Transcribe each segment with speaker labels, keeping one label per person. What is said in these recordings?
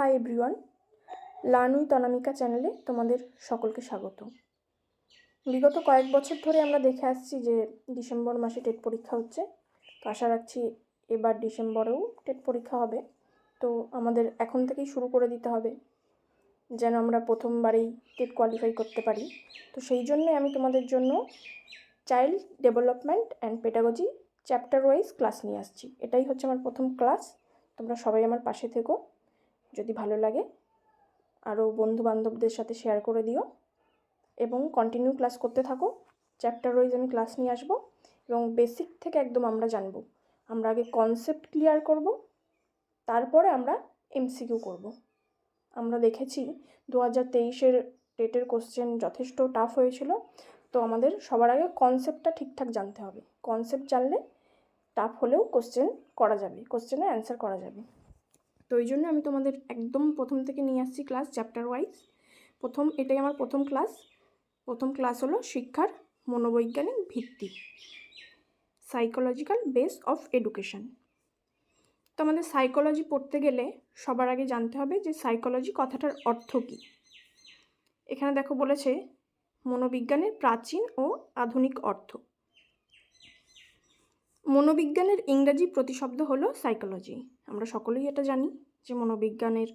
Speaker 1: Hi everyone learn with Anamika চ্যানেলে তোমাদের সকলকে স্বাগত। বিগত কয়েক বছর ধরে আমরা দেখে আসছি যে ডিসেম্বর মাসে টেট পরীক্ষা হচ্ছে। তো আশা রাখছি এবার ডিসেম্বরেও টেট পরীক্ষা হবে। তো আমাদের এখন থেকেই শুরু করে দিতে হবে, যেন আমরা প্রথমবারেই টেট কোয়ালিফাই করতে পারি। তো সেই জন্যে আমি তোমাদের জন্য child development and pedagogy chapter wise class নিয়ে আসছি। এটাই হচ্ছে আমার প্রথম ক্লাস তোমরা সবাই আমার পাশে থেকো। যদি ভালো লাগে, আরও বন্ধু বান্ধবদের সাথে শেয়ার করে দিও এবং কন্টিনিউ ক্লাস করতে থাকো। চ্যাপ্টার ওয়াইজ আমি ক্লাস নিয়ে আসব এবং বেসিক থেকে একদম আমরা জানব। আমরা আগে কনসেপ্ট ক্লিয়ার করব, তারপরে আমরা এমসিকিউ করব। আমরা দেখেছি দু হাজার তেইশের টেটের কোশ্চেন যথেষ্ট টাফ হয়েছিল, তো আমাদের সবার আগে কনসেপ্টটা ঠিকঠাক জানতে হবে। কনসেপ্ট জানলে টাফ হলেও কোশ্চেন করা যাবে কোশ্চেনের অ্যান্সার করা যাবে। তো ওই জন্য আমি তোমাদের একদম প্রথম থেকে নিয়ে আসছি ক্লাস চ্যাপ্টার ওয়াইজ প্রথম, এটাই আমার প্রথম ক্লাস প্রথম ক্লাস হলো শিক্ষার মনোবৈজ্ঞানিক ভিত্তি। সাইকোলজিক্যাল বেস অফ এডুকেশন তো আমাদের সাইকোলজি পড়তে গেলে সবার আগে জানতে হবে যে সাইকোলজি কথাটার অর্থ কী। এখানে দেখো বলেছে, মনোবিজ্ঞানের প্রাচীন ও আধুনিক অর্থ। মনোবিজ্ঞানের ইংরাজি প্রতিশব্দ হলো সাইকোলজি আমরা সকলেই এটা জানি। যে মনোবিজ্ঞানের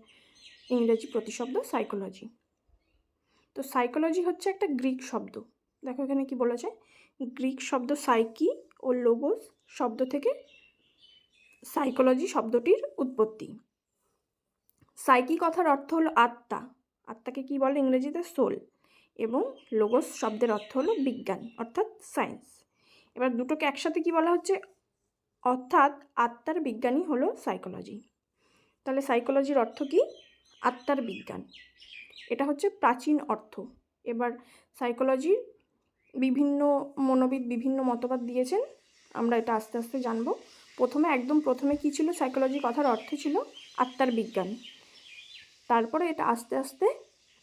Speaker 1: ইংরেজি প্রতিশব্দ সাইকোলজি তো সাইকোলজি হচ্ছে একটা গ্রিক শব্দ। দেখো এখানে কি বলা যায়? গ্রিক শব্দ সাইকি ও লোগোস শব্দ থেকে সাইকোলজি শব্দটির উৎপত্তি। সাইকি কথার অর্থ হলো আত্মা। আত্মাকে কি বলে ইংরেজিতে? সোল এবং লোগোস শব্দের অর্থ হলো বিজ্ঞান, অর্থাৎ সায়েন্স এবার দুটোকে একসাথে কি বলা হচ্ছে? অর্থাৎ আত্মার বিজ্ঞানই হলো সাইকোলজি তাহলে সাইকোলজির অর্থ কি? আত্মার বিজ্ঞান। এটা হচ্ছে প্রাচীন অর্থ। এবার সাইকোলজির বিভিন্ন মনোবিদ বিভিন্ন মতবাদ দিয়েছেন। আমরা এটা আস্তে আস্তে জানব। প্রথমে, একদম প্রথমে কি ছিল? সাইকোলজি কথার অর্থ ছিল আত্মার বিজ্ঞান। তারপরে এটা আস্তে আস্তে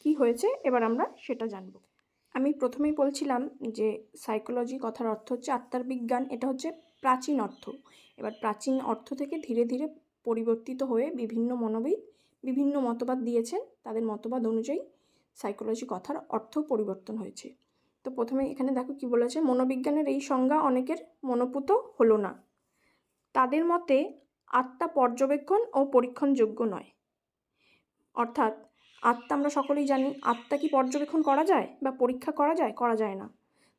Speaker 1: কি হয়েছে? এবার আমরা সেটা জানব। আমি প্রথমেই বলছিলাম যে সাইকোলজি কথার অর্থ হচ্ছে আত্মার বিজ্ঞান। এটা হচ্ছে প্রাচীন অর্থ। এবার প্রাচীন অর্থ থেকে ধীরে ধীরে পরিবর্তিত হয়ে বিভিন্ন মনোবিদ, বিভিন্ন মতবাদ দিয়েছেন। তাদের মতবাদ অনুযায়ী সাইকোলজি কথার অর্থ পরিবর্তন হয়েছে। তো প্রথমে এখানে দেখো কি বলেছে, মনোবিজ্ঞানের এই সংজ্ঞা অনেকের মনোপুত হলো না। তাদের মতে আত্মা পর্যবেক্ষণ ও পরীক্ষণযোগ্য নয়। অর্থাৎ আত্মা আমরা সকলেই জানি, আত্মা কি পর্যবেক্ষণ করা যায় বা পরীক্ষা করা যায়? করা যায় না।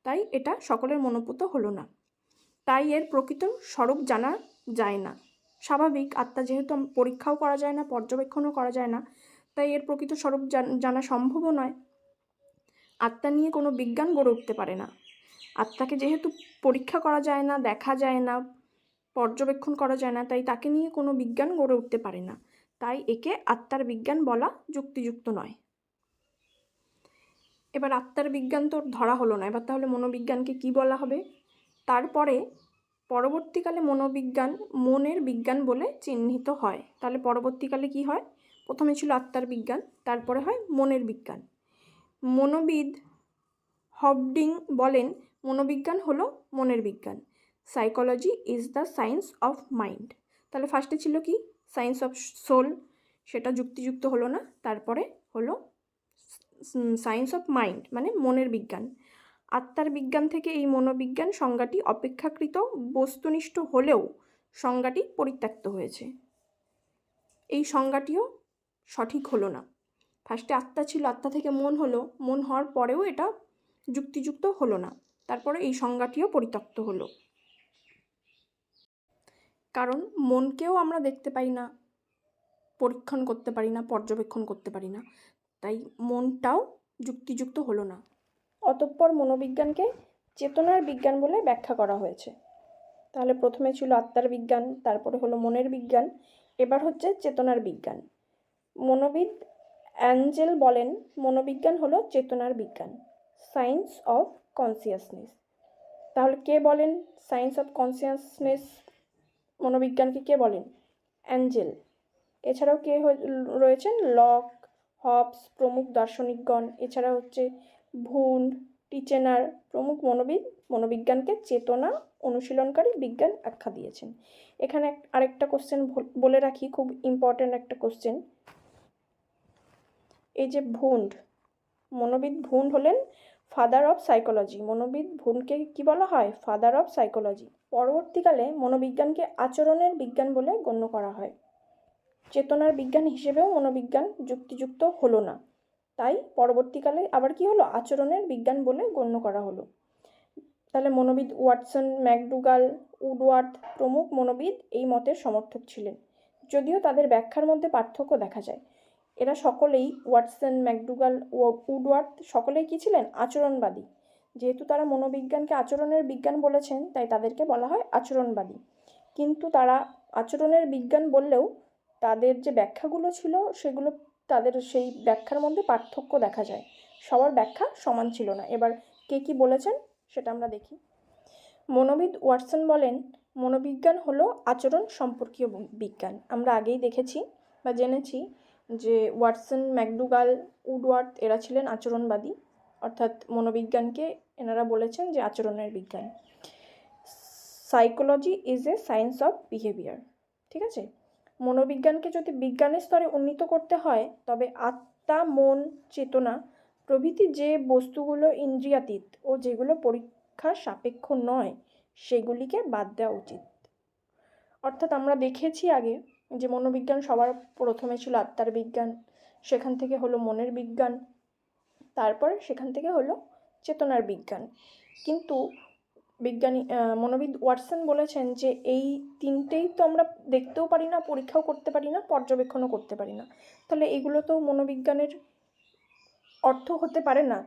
Speaker 1: তাই এটা সকলের মনোপুত হলো না। তাই এর প্রকৃত স্বরূপ জানা যায় না। স্বাভাবিক, আত্মা যেহেতু পরীক্ষাও করা যায় না, পর্যবেক্ষণও করা যায় না, তাই এর প্রকৃত স্বরূপ জানা সম্ভবও নয়। আত্মা নিয়ে কোনো বিজ্ঞান গড়ে উঠতে পারে না। আত্মাকে যেহেতু পরীক্ষা করা যায় না, দেখা যায় না, পর্যবেক্ষণ করা যায় না, তাই তাকে নিয়ে কোনো বিজ্ঞান গড়ে উঠতে পারে না। তাই একে আত্মার বিজ্ঞান বলা যুক্তিযুক্ত নয়। এবার আত্মার বিজ্ঞান তো ধরা হলো না, এবার তাহলে মনোবিজ্ঞানকে কি বলা হবে? তারপরে পরবর্তীকালে মনোবিজ্ঞান, মনের বিজ্ঞান বলে চিহ্নিত হয়। তাহলে পরবর্তীকালে কি হয়? প্রথমে ছিল আত্মার বিজ্ঞান, তারপরে হয় মনের বিজ্ঞান। মনোবিদ হবডিং বলেন, মনোবিজ্ঞান হলো মনের বিজ্ঞান। Psychology is the science of mind. তাহলে ফার্স্টে ছিল কি? সায়েন্স অফ সোল, সেটা যুক্তিযুক্ত হলো না, তারপরে হলো সায়েন্স অফ মাইন্ড মানে মনের বিজ্ঞান। আত্মার বিজ্ঞান থেকে এই মনোবিজ্ঞান সংজ্ঞাটি অপেক্ষাকৃত বস্তুনিষ্ঠ হলেও সংজ্ঞাটি পরিত্যক্ত হয়েছে। এই সংজ্ঞাটিও সঠিক হলো না। ফার্স্টে আত্মা ছিল, আত্মা থেকে মন হলো। মন হওয়ার পরেও এটা যুক্তিযুক্ত হলো না। তারপরে এই সংজ্ঞাটিও পরিত্যক্ত হলো। কারণ মনকেও আমরা দেখতে পাই না, পরীক্ষণ করতে পারি না, পর্যবেক্ষণ করতে পারি না। তাই মনটাও যুক্তিযুক্ত হলো না। অতঃপর মনোবিজ্ঞানকে চেতনার বিজ্ঞান বলে ব্যাখ্যা করা হয়েছে। তাহলে প্রথমে ছিল আত্মার বিজ্ঞান, তারপরে হলো মনের বিজ্ঞান, এবার হচ্ছে চেতনার বিজ্ঞান। মনোবিদ অ্যাঞ্জেল বলেন, মনোবিজ্ঞান হলো চেতনার বিজ্ঞান সায়েন্স অফ কনসিয়াসনেস। তাহলে কে বলেন? সায়েন্স অফ কনসিয়াসনেস মনোবিজ্ঞানকে কে বলেন? অ্যাঞ্জেল। এছাড়াও কে রয়েছেন? লক, হবস, প্রমুখ দার্শনিকগণ। এছাড়া হচ্ছে ভুন টিচেনার প্রমুখ মনোবিদ মনোবিজ্ঞানকে চেতনা, অনুশীলনকারী বিজ্ঞান আখ্যা দিয়েছেন। এখানে আরেকটা কোশ্চেন বলে রাখি, খুব ইম্পর্ট্যান্ট একটা কোশ্চেন এই যে ভুন্ড মনোবিদ ভুন্ড হলেন ফাদার অফ সাইকোলজি মনোবিদ ভুন্ডকে কি বলা হয়? ফাদার অফ সাইকোলজি পরবর্তীকালে মনোবিজ্ঞানকে আচরণের বিজ্ঞান বলে গণ্য করা হয়। চেতনার বিজ্ঞান হিসেবেও মনোবিজ্ঞান যুক্তিযুক্ত হলো না। তাই পরবর্তীকালে আবার কি হলো? আচরণের বিজ্ঞান বলে গণ্য করা হলো। তাহলে মনোবিদ ওয়াটসন, ম্যাকডুগাল, উডওয়ার্থ প্রমুখ মনোবিদ এই মতের সমর্থক ছিলেন। যদিও তাদের ব্যাখ্যার মধ্যে পার্থক্য দেখা যায়। এরা সকলেই ওয়াটসন, ম্যাকডুগাল উডওয়ার্থ সকলেই কী ছিলেন? আচরণবাদী। যেহেতু তারা মনোবিজ্ঞানকে আচরণের বিজ্ঞান বলেছেন, তাই তাদেরকে বলা হয় আচরণবাদী। কিন্তু তারা আচরণের বিজ্ঞান বললেও তাদের যে ব্যাখ্যাগুলো ছিল, সেগুলো তাদের সেই ব্যাখ্যার মধ্যে পার্থক্য দেখা যায়। সবার ব্যাখ্যা সমান ছিল না। এবার কে কী বলেছেন সেটা আমরা দেখি। মনোবিদ ওয়াটসন বলেন, মনোবিজ্ঞান হলো আচরণ সম্পর্কীয় বিজ্ঞান। আমরা আগেই দেখেছি বা জেনেছি যে ওয়াটসন, ম্যাকডুগাল, উডওয়ার্থ এরা ছিলেন আচরণবাদী। অর্থাৎ মনোবিজ্ঞানকে এনারা বলেছেন যে আচরণের বিজ্ঞান। Psychology is a science of behaviour. ঠিক আছে? মনোবিজ্ঞানকে যদি বিজ্ঞানের স্তরে উন্নীত করতে হয়, তবে আত্মা, মন, চেতনা প্রভৃতি যে বস্তুগুলো ইন্দ্রিয়াতীত ও যেগুলো পরীক্ষা সাপেক্ষ নয়, সেগুলিকে বাদ দেওয়া উচিত। অর্থাৎ আমরা দেখেছি আগে যে মনোবিজ্ঞান সবার প্রথমে ছিল আত্মার বিজ্ঞান, সেখান থেকে হলো মনের বিজ্ঞান, তারপর সেখান থেকে হলো চেতনার বিজ্ঞান। কিন্তু বিজ্ঞানী মনোবিদ ওয়াটসন বলেছেন যে এই তিনটেই তো আমরা দেখতেও পারি না, পরীক্ষাও করতে পারি না, পর্যবেক্ষণও করতে পারি না। তাহলে এগুলো তো মনোবিজ্ঞানের অর্থ হতে পারে না,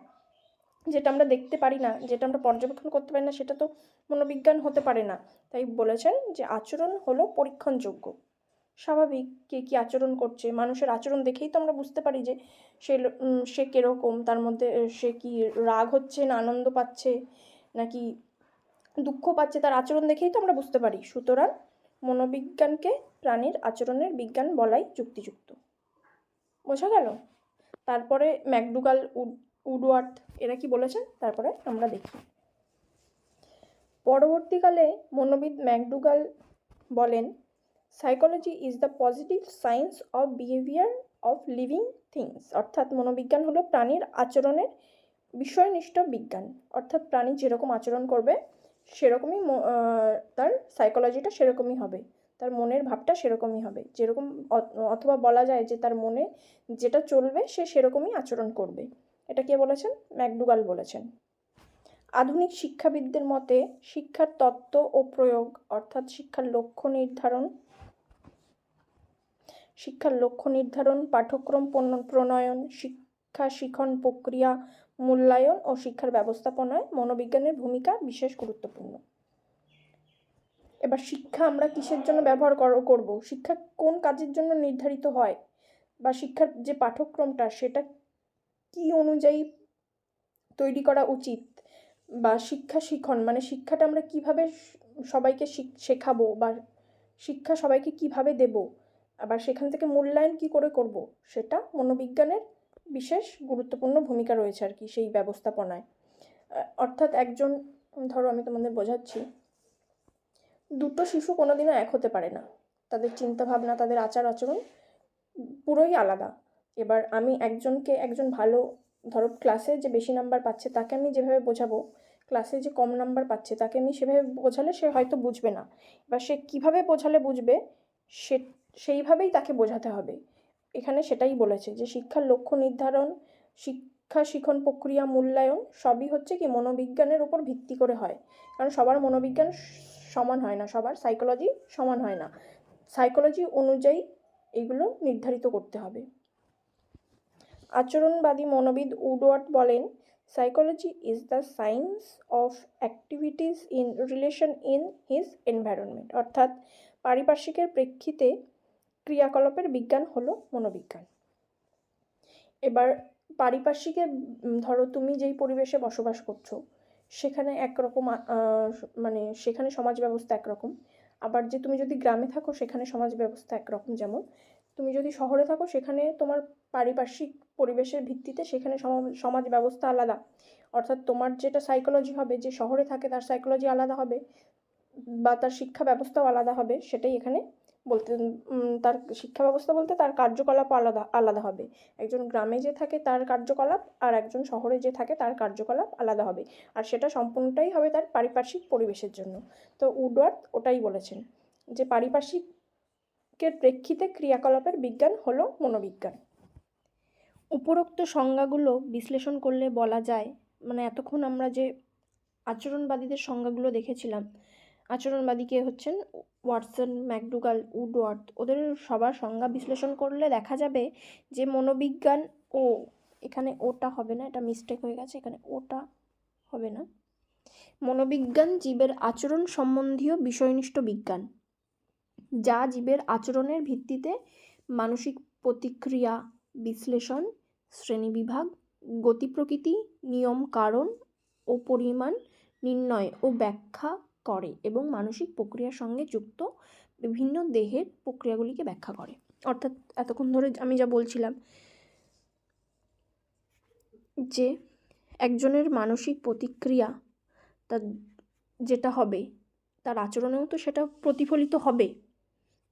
Speaker 1: যেটা আমরা দেখতে পারি না, যেটা আমরা পর্যবেক্ষণ করতে পারি না, সেটা তো মনোবিজ্ঞান হতে পারে না। তাই বলেছেন যে আচরণ হলো পরীক্ষণযোগ্য। স্বাভাবিক কে কী আচরণ করছে, মানুষের আচরণ দেখেই তো আমরা বুঝতে পারি যে সে সে কীরকম, তার মধ্যে, সে কি রাগ হচ্ছে না আনন্দ পাচ্ছে, নাকি দুঃখ পাচ্ছে তার আচরণ দেখেই তো আমরা বুঝতে পারি। সুতরাং মনোবিজ্ঞানকে প্রাণীর আচরণের বিজ্ঞান বলাই যুক্তিযুক্ত। বোঝা গেল? তারপরে ম্যাকডুগাল, উড, উডওয়ার্থ, এরা কি বলেছেন? তারপরে আমরা দেখি। পরবর্তীকালে মনোবিদ ম্যাকডুগাল বলেন psychology is the positive science of behaviour of living things অর্থাৎ মনোবিজ্ঞান হলো প্রাণীর আচরণের বিষয়নিষ্ঠ বিজ্ঞান। অর্থাৎ প্রাণী যেরকম আচরণ করবে সেরকমই তার সাইকোলজিটা সেরকমই হবে। তার মনের ভাবটা সেরকমই হবে। যেরকম অথবা বলা যায় যে তার মনে যেটা চলবে সে সেরকমই আচরণ করবে। এটা কে বলেছেন? ম্যাকডুগাল বলেছেন। আধুনিক শিক্ষাবিদদের মতে শিক্ষার তত্ত্ব ও প্রয়োগ, অর্থাৎ শিক্ষার লক্ষ্য নির্ধারণ, শিক্ষার লক্ষ্য নির্ধারণ, পাঠ্যক্রম প্রণয়ন, শিক্ষা শিখন প্রক্রিয়া মূল্যায়ন ও শিক্ষার ব্যবস্থাপনায় মনোবিজ্ঞানের ভূমিকা বিশেষ গুরুত্বপূর্ণ। এবার শিক্ষা আমরা কিসের জন্য ব্যবহার কর- করব? শিক্ষা কোন কাজের জন্য নির্ধারিত হয়? বা শিক্ষার যে পাঠ্যক্রমটা, সেটা কি অনুযায়ী তৈরি করা উচিত? বা শিক্ষা শিখন মানে শিক্ষাটা আমরা কীভাবে সবাইকে শিখ- শেখাবো? বা শিক্ষা সবাইকে কীভাবে দেব? আবার সেখান থেকে মূল্যায়ন কি করে করব? সেটা মনোবিজ্ঞানের বিশেষ গুরুত্বপূর্ণ ভূমিকা রয়েছে আর কি সেই ব্যবস্থাপনায়। অর্থাৎ একজন, ধরো আমি তোমাদের বোঝাচ্ছি, দুটো শিশু কোনোদিনও এক হতে পারে না। তাদের চিন্তাভাবনা, তাদের আচার আচরণ পুরোই আলাদা। এবার আমি একজনকে, একজন ভালো, ধরো ক্লাসে যে বেশি নাম্বার পাচ্ছে তাকে আমি যেভাবে বোঝাবো ক্লাসে যে কম নাম্বার পাচ্ছে তাকে আমি সেভাবে বোঝালে সে হয়তো বুঝবে না। এবার সে কীভাবে বোঝালে বুঝবে, সে, সেইভাবেই তাকে বোঝাতে হবে। এখানে সেটাই বলেছে যে শিক্ষার লক্ষ্য নির্ধারণ, শিক্ষা শিখন প্রক্রিয়া মূল্যায়ন সবই হচ্ছে কি মনোবিজ্ঞানের উপর ভিত্তি করে হয়। কারণ সবার মনোবিজ্ঞান সমান হয় না, সবার সাইকোলজি সমান হয় না। সাইকোলজি অনুযায়ী এগুলো নির্ধারিত করতে হবে। আচরণবাদী মনোবিদ উডওয়ার্ড বলেন psychology is the science of activities in relation in his environment অর্থাৎ, পারিপার্শ্বিকের প্রেক্ষিতে ক্রিয়াকলাপের বিজ্ঞান হলো মনোবিজ্ঞান। এবার পারিপার্শ্বিকে ধরো তুমি যেই পরিবেশে বসবাস করছ, সেখানে একরকম মানে সেখানে সমাজ ব্যবস্থা একরকম। আবার যে তুমি যদি গ্রামে থাকো, সেখানে সমাজ ব্যবস্থা একরকম যেমন। তুমি যদি শহরে থাকো, সেখানে তোমার পারিপার্শ্বিক পরিবেশের ভিত্তিতে সেখানে সমাজ ব্যবস্থা আলাদা। অর্থাৎ তোমার যেটা সাইকোলজি হবে, যে শহরে থাকে তার সাইকোলজি আলাদা হবে, বা তার শিক্ষা ব্যবস্থাও আলাদা হবে, সেটাই এখানে বলতে তার শিক্ষা ব্যবস্থা বলতে তার কার্যকলাপ আলাদা আলাদা হবে। একজন গ্রামে যে থাকে তার কার্যকলাপ আর একজন শহরে যে থাকে তার কার্যকলাপ আলাদা হবে। আর সেটা সম্পূর্ণটাই হবে তার পারিপার্শ্বিক পরিবেশের জন্য। তো উডওয়ার্থ ওটাই বলেছেন যে পারিপার্শ্বিকের প্রেক্ষিতে ক্রিয়াকলাপের বিজ্ঞান হলো মনোবিজ্ঞান। উপরোক্ত সংজ্ঞাগুলো বিশ্লেষণ করলে বলা যায় মানে এতক্ষণ আমরা যে আচরণবাদীদের সংজ্ঞাগুলো দেখেছিলাম আচরণবাদী কে হচ্ছেন? Watson, McDougall, Woodworth. ওদের সবার সংজ্ঞা বিশ্লেষণ করলে দেখা যাবে যে মনোবিজ্ঞান ও এখানে ওটা হবে না, এটা মিস্টেক হয়ে গেছে, এখানে ওটা হবে না। মনোবিজ্ঞান জীবের আচরণ সম্বন্ধীয় বিষয়নিষ্ঠ বিজ্ঞান, যা জীবের আচরণের ভিত্তিতে মানসিক প্রতিক্রিয়া বিশ্লেষণ শ্রেণীবিভাগ গতি প্রকৃতি, নিয়ম কারণ ও পরিমাণ নির্ণয় ও ব্যাখ্যা করে এবং মানসিক প্রক্রিয়ার সঙ্গে যুক্ত বিভিন্ন দেহের প্রক্রিয়াগুলিকে ব্যাখ্যা করে। অর্থাৎ এতক্ষণ ধরে আমি যা বলছিলাম যে একজনের মানসিক প্রতিক্রিয়া তার যেটা হবে, তার আচরণেও তো সেটা প্রতিফলিত হবে,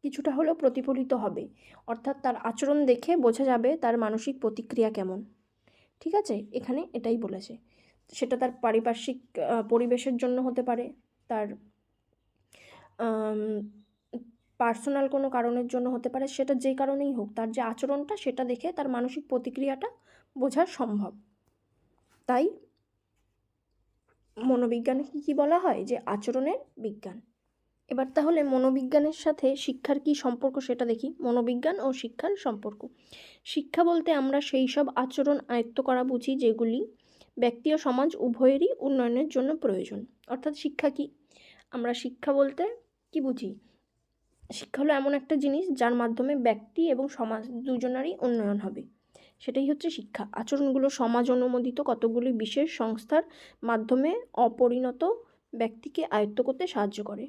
Speaker 1: কিছুটা হলেও প্রতিফলিত হবে। অর্থাৎ তার আচরণ দেখে বোঝা যাবে তার মানসিক প্রতিক্রিয়া কেমন। ঠিক আছে? এখানে এটাই বলেছে। সেটা তার পারিপার্শ্বিক পরিবেশের জন্য হতে পারে তার পার্সোনাল কোনো কারণের জন্য হতে পারে, সেটা যে কারণেই হোক, তার যে আচরণটা সেটা দেখে তার মানসিক প্রতিক্রিয়াটা বোঝা সম্ভব। তাই মনোবিজ্ঞানকে কী বলা হয়? যে আচরণের বিজ্ঞান। এবার তাহলে মনোবিজ্ঞানের সাথে শিক্ষার কী সম্পর্ক সেটা দেখি। মনোবিজ্ঞান ও শিক্ষার সম্পর্ক। শিক্ষা বলতে আমরা সেই সব আচরণ আয়ত্ত করা বুঝি যেগুলি ব্যক্তি ও সমাজ উভয়েরই উন্নয়নের জন্য প্রয়োজন। অর্থাৎ শিক্ষা কি? আমরা শিক্ষা বলতে কি বুঝি? শিক্ষা হলো এমন একটা জিনিস যার মাধ্যমে ব্যক্তি এবং সমাজ দুজনারই উন্নয়ন হবে। সেটাই হচ্ছে শিক্ষা। আচরণগুলো সমাজ অনুমোদিত কতগুলি বিশেষ সংস্থার মাধ্যমে অপরিণত ব্যক্তিকে আয়ত্ত করতে সাহায্য করে।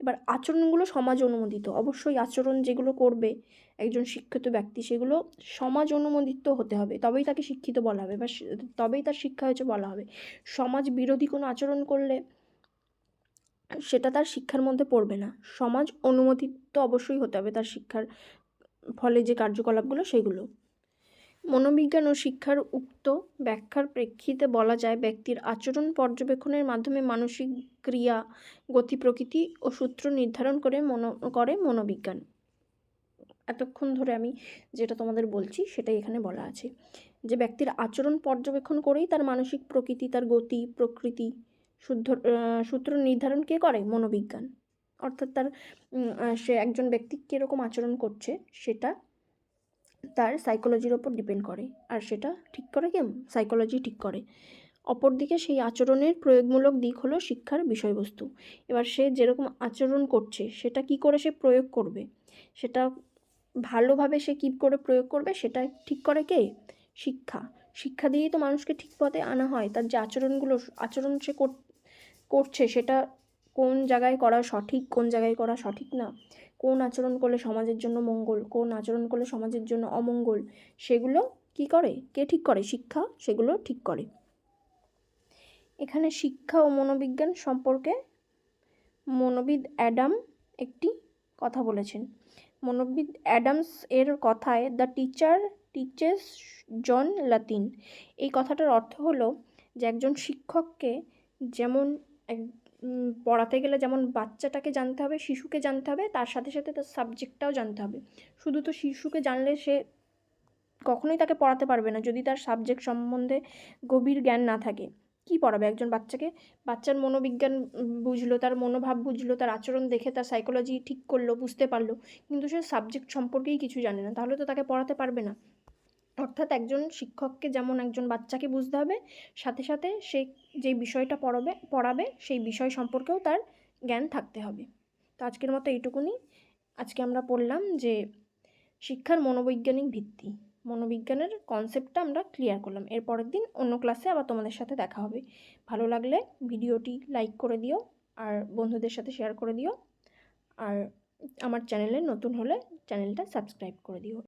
Speaker 1: এবার আচরণগুলো সমাজ অনুমোদিত। অবশ্যই আচরণ যেগুলো করবে একজন শিক্ষিত ব্যক্তি, সেগুলো সমাজ অনুমোদিত হতে হবে। তবেই তাকে শিক্ষিত বলা হবে বা তবেই তার শিক্ষা হয়েছে বলা হবে। সমাজ বিরোধী কোনো আচরণ করলে সেটা তার শিক্ষার মধ্যে পড়বে না। সমাজ অনুমোদিত অবশ্যই হতে হবে তার শিক্ষার ফলে যে কার্যকলাপগুলো, সেগুলো। মনোবিজ্ঞান ও শিক্ষার উক্ত ব্যাখ্যার প্রেক্ষিতে বলা যায়, ব্যক্তির আচরণ পর্যবেক্ষণের মাধ্যমে মানসিক ক্রিয়া, গতি প্রকৃতি ও সূত্র নির্ধারণ করে মনো, করে মনোবিজ্ঞান। এতক্ষণ ধরে আমি যেটা তোমাদের বলছি সেটাই এখানে বলা আছে। যে ব্যক্তির আচরণ পর্যবেক্ষণ করেই তার মানসিক প্রকৃতি, তার গতি, প্রকৃতি, শুদ্ধ সূত্র নির্ধারণ কে করে? মনোবিজ্ঞান। অর্থাৎ তার সে একজন ব্যক্তি কীরকম আচরণ করছে সেটা তার সাইকোলজির ওপর ডিপেন্ড করে। আর সেটা ঠিক করে কে সাইকোলজি ঠিক করে। অপরদিকে সেই আচরণের প্রয়োগমূলক দিক হলো শিক্ষার বিষয়বস্তু। এবার সে যেরকম আচরণ করছে সেটা কি করে সে প্রয়োগ করবে? সেটা ভালোভাবে সে কী করে প্রয়োগ করবে সেটা ঠিক করে কে? শিক্ষা। শিক্ষা দিয়েই তো মানুষকে ঠিক পথে আনা হয়। তার যে আচরণগুলো, আচরণ সে কর- করছে সেটা কোন জায়গায় করা সঠিক, কোন জায়গায় করা সঠিক না? কোন আচরণ করলে সমাজের জন্য মঙ্গল, কোন আচরণ করলে সমাজের জন্য অমঙ্গল? সেগুলো কি করে? কে ঠিক করে? শিক্ষা সেগুলো ঠিক করে। এখানে শিক্ষা ও মনোবিজ্ঞান সম্পর্কে মনোবিদ অ্যাডাম একটি কথা বলেছেন। মনোবিদ অ্যাডামস এর কথায়, the teacher teaches John Latin. এই কথাটার অর্থ হলো যে একজন শিক্ষককে যেমন পড়াতে গেলে যেমন বাচ্চাটাকে জানতে হবে, শিশুকে জানতে হবে, তার সাথে সাথে তার সাবজেক্টটাও জানতে হবে। শুধু তো শিশুকে জানলে সে কখনোই তাকে পড়াতে পারবে না যদি তার সাবজেক্ট সম্বন্ধে গভীর জ্ঞান না থাকে। কি পড়াবে? একজন বাচ্চাকে, বাচ্চার মনোবিজ্ঞান বুঝলো, তার মনোভাব বুঝলো, তার আচরণ দেখে, তার সাইকোলজি ঠিক করল, বুঝতে পারল, কিন্তু সে সাবজেক্ট সম্পর্কেই কিছু জানে না, তাহলে তো তাকে পড়াতে পারবে না। অর্থাৎ একজন শিক্ষককে যেমন একজন বাচ্চাকে বুঝতে হবে, সাথে সাথে সে যেই বিষয়টা পড়াবে পড়াবে, সেই বিষয় সম্পর্কেও তার জ্ঞান থাকতে হবে। তো আজকের মতো এইটুকুনি। আজকে আমরা পড়লাম যে শিক্ষার মনোবৈজ্ঞানিক ভিত্তি। মনোবিজ্ঞানের কনসেপ্টটা আমরা ক্লিয়ার করলাম। এর পরের দিন অন্য ক্লাসে আবার তোমাদের সাথে দেখা হবে। ভালো লাগলে ভিডিওটি লাইক করে দিও আর বন্ধুদের সাথে শেয়ার করে দিও। আর আমার চ্যানেলে নতুন হলে চ্যানেলটা সাবস্ক্রাইব করে দিও।